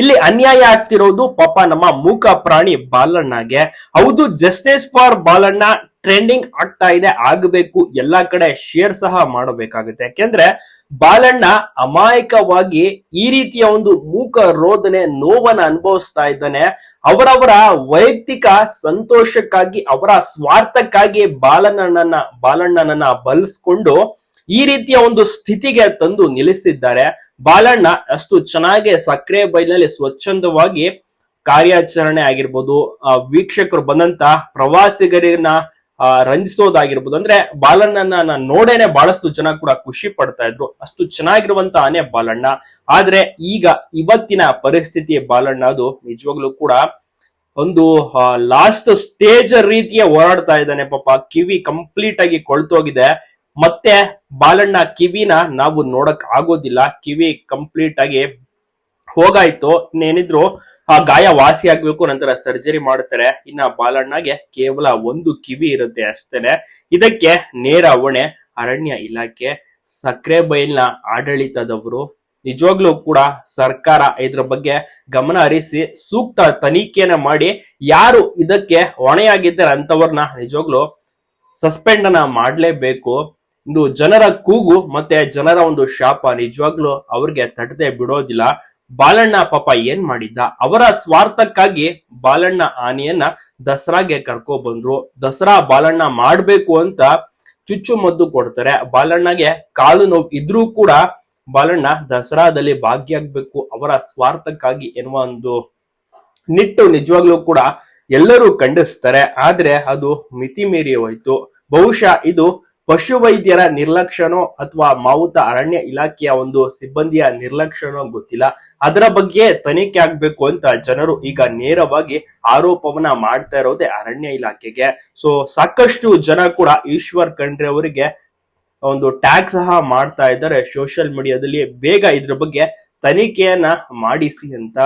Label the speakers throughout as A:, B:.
A: ಇಲ್ಲಿ ಅನ್ಯಾಯ ಆಗ್ತಿರೋದು ಪಾಪ ನಮ್ಮ ಮೂಕ ಪ್ರಾಣಿ ಬಾಲಣ್ಣಗೆ. ಹೌದು ಜಸ್ಟಿಸ್ ಫಾರ್ ಬಾಲಣ್ಣ ಟ್ರೆಂಡಿಂಗ್ ಆಗ್ತಾ ಇದೆ, ಆಗಬೇಕು, ಎಲ್ಲಾ ಕಡೆ ಶೇರ್ ಸಹ ಮಾಡಬೇಕಾಗುತ್ತೆ. ಯಾಕೆಂದ್ರೆ ಬಾಲಣ್ಣ ಅಮಾಯಕವಾಗಿ ಈ ರೀತಿಯ ಒಂದು ಮೂಕ ರೋದನೆ ನೋವನ್ನ ಅನುಭವಿಸ್ತಾ ಇದ್ದಾನೆ. ಅವರವರ ವೈಯಕ್ತಿಕ ಸಂತೋಷಕ್ಕಾಗಿ, ಅವರ ಸ್ವಾರ್ಥಕ್ಕಾಗಿ ಬಾಲಣ್ಣನನ್ನ ಬಾಲಣ್ಣನನ್ನ ಬಲಿಸ್ಕೊಂಡು ಈ ರೀತಿಯ ಒಂದು ಸ್ಥಿತಿಗೆ ತಂದು ನಿಲ್ಲಿಸಿದ್ದಾರೆ. ಬಾಲಣ್ಣ ಅಷ್ಟು ಚೆನ್ನಾಗಿ ಸಕ್ಕರೆ ಬೈಲಿನಲ್ಲಿ ಸ್ವಚ್ಛಂದವಾಗಿ ಕಾರ್ಯಾಚರಣೆ ಆಗಿರ್ಬೋದು ವೀಕ್ಷಕರು ಬಂದಂತ ಪ್ರವಾಸಿಗರನ್ನ ರಂಜಿಸೋದಾಗಿರ್ಬೋದು. ಅಂದ್ರೆ ಬಾಲಣ್ಣನ ನೋಡೇನೆ ಬಹಳಷ್ಟು ಜನ ಕೂಡ ಖುಷಿ ಪಡ್ತಾ ಇದ್ರು. ಅಷ್ಟು ಚೆನ್ನಾಗಿರುವಂತ ಆನೆ ಬಾಲಣ್ಣ. ಆದ್ರೆ ಈಗ ಇವತ್ತಿನ ಪರಿಸ್ಥಿತಿ ಬಾಲಣ್ಣ ಅದು ನಿಜವಾಗ್ಲೂ ಕೂಡ ಒಂದು ಲಾಸ್ಟ್ ಸ್ಟೇಜ್ ರೀತಿಯ ಹೋರಾಡ್ತಾ ಇದ್ದಾನೆ ಪಾಪ. ಕಿವಿ ಕಂಪ್ಲೀಟ್ ಆಗಿ ಕೊಳ್ತೋಗಿದೆ. ಮತ್ತೆ ಬಾಲಣ್ಣ ಕಿವಿನ ನಾವು ನೋಡಕ್ ಆಗೋದಿಲ್ಲ. ಕಿವಿ ಕಂಪ್ಲೀಟ್ ಆಗಿ ಹೋಗಾಯ್ತು. ಇನ್ನೇನಿದ್ರು, ಆ ಗಾಯ ವಾಸಿ ಆಗ್ಬೇಕು, ನಂತರ ಸರ್ಜರಿ ಮಾಡ್ತಾರೆ. ಇನ್ನ ಬಾಲಣ್ಣಗೆ ಕೇವಲ ಒಂದು ಕಿವಿ ಇರುತ್ತೆ ಅಷ್ಟೇನೆ. ಇದಕ್ಕೆ ನೇರ ಹೊಣೆ, ಅರಣ್ಯ ಇಲಾಖೆ, ಸಕ್ಕರೆ ಬೈಲ್ನ ಆಡಳಿತದವರು. ನಿಜವಾಗ್ಲೂ ಕೂಡ ಸರ್ಕಾರ ಇದ್ರ ಬಗ್ಗೆ ಗಮನ ಹರಿಸಿ, ಸೂಕ್ತ ತನಿಖೆಯನ್ನ ಮಾಡಿ, ಯಾರು ಇದಕ್ಕೆ ಹೊಣೆಯಾಗಿದ್ದಾರೆ ಅಂತವ್ರನ್ನ ನಿಜವಾಗ್ಲೂ ಸಸ್ಪೆಂಡ್ ಅನ್ನ ಮಾಡ್ಲೇಬೇಕು. ಇದು ಜನರ ಕೂಗು ಮತ್ತೆ ಜನರ ಒಂದು ಶಾಪ ನಿಜವಾಗ್ಲೂ ಅವ್ರಿಗೆ ತಟ್ಟದೆ ಬಿಡೋದಿಲ್ಲ. ಬಾಲಣ್ಣ ಪಾಪ ಏನ್ ಮಾಡಿದ್ದ? ಅವರ ಸ್ವಾರ್ಥಕ್ಕಾಗಿ ಬಾಲಣ್ಣ ಆನೆಯನ್ನ ದಸರಾಗೆ ಕರ್ಕೊ ಬಂದ್ರು. ದಸರಾ ಬಾಲಣ್ಣ ಮಾಡ್ಬೇಕು ಅಂತ ಚುಚ್ಚು ಮದ್ದು ಕೊಡ್ತಾರೆ. ಬಾಲಣ್ಣಗೆ ಕಾಲು ನೋವು ಇದ್ರೂ ಕೂಡ ಬಾಲಣ್ಣ ದಸರಾದಲ್ಲಿ ಭಾಗಿಯಾಗ್ಬೇಕು. ಅವರ ಸ್ವಾರ್ಥಕ್ಕಾಗಿ ಎನ್ನುವ ಒಂದು ನಿಟ್ಟು ನಿಜವಾಗ್ಲೂ ಕೂಡ ಎಲ್ಲರೂ ಖಂಡಿಸ್ತಾರೆ. ಆದ್ರೆ ಅದು ಮಿತಿ ಮೀರಿ ಹೋಯ್ತು. ಬಹುಶಃ ಇದು ಪಶುವೈದ್ಯರ ನಿರ್ಲಕ್ಷ್ಯನೋ ಅಥವಾ ಮಾವುತ ಅರಣ್ಯ ಇಲಾಖೆಯ ಒಂದು ಸಿಬ್ಬಂದಿಯ ನಿರ್ಲಕ್ಷ್ಯನೋ ಗೊತ್ತಿಲ್ಲ. ಅದರ ಬಗ್ಗೆ ತನಿಖೆ ಆಗ್ಬೇಕು ಅಂತ ಜನರು ಈಗ ನೇರವಾಗಿ ಆರೋಪವನ್ನ ಮಾಡ್ತಾ ಇರೋದೇ ಅರಣ್ಯ ಇಲಾಖೆಗೆ. ಸೊ ಸಾಕಷ್ಟು ಜನ ಕೂಡ ಈಶ್ವರ್ ಖಂಡ್ರೆ ಅವರಿಗೆ ಒಂದು ಟ್ಯಾಗ್ ಸಹ ಮಾಡ್ತಾ ಇದ್ದಾರೆ. ಸೋಷಿಯಲ್ ಮೀಡಿಯಾದಲ್ಲಿ ಬೇಗ ಇದ್ರ ಬಗ್ಗೆ ತನಿಖೆಯನ್ನ ಮಾಡಿಸಿ ಅಂತ.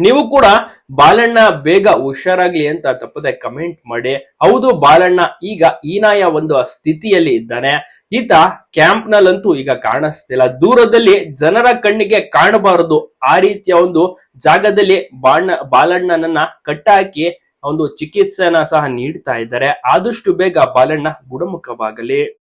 A: ನೀವು ಕೂಡ ಬಾಲಣ್ಣ ಬೇಗ ಹುಷಾರಾಗ್ಲಿ ಅಂತ ತಪ್ಪದೆ ಕಮೆಂಟ್ ಮಾಡಿ. ಹೌದು, ಬಾಲಣ್ಣ ಈಗ ಈನಾಯ ಒಂದು ಸ್ಥಿತಿಯಲ್ಲಿ ಇದ್ದಾನೆ. ಈತ ಕ್ಯಾಂಪ್ ನಲ್ಲಂತೂ ಈಗ ಕಾಣಿಸ್ತಿಲ್ಲ. ದೂರದಲ್ಲಿ ಜನರ ಕಣ್ಣಿಗೆ ಕಾಣಬಾರದು. ಆ ರೀತಿಯ ಒಂದು ಜಾಗದಲ್ಲಿ ಬಾಣ, ಬಾಲಣ್ಣನನ್ನ ಕಟ್ಟಾಕಿ ಒಂದು ಚಿಕಿತ್ಸೆನ ಸಹ ನೀಡ್ತಾ ಇದ್ದಾರೆ. ಆದಷ್ಟು ಬೇಗ ಬಾಲಣ್ಣ ಗುಣಮುಖವಾಗಲಿ.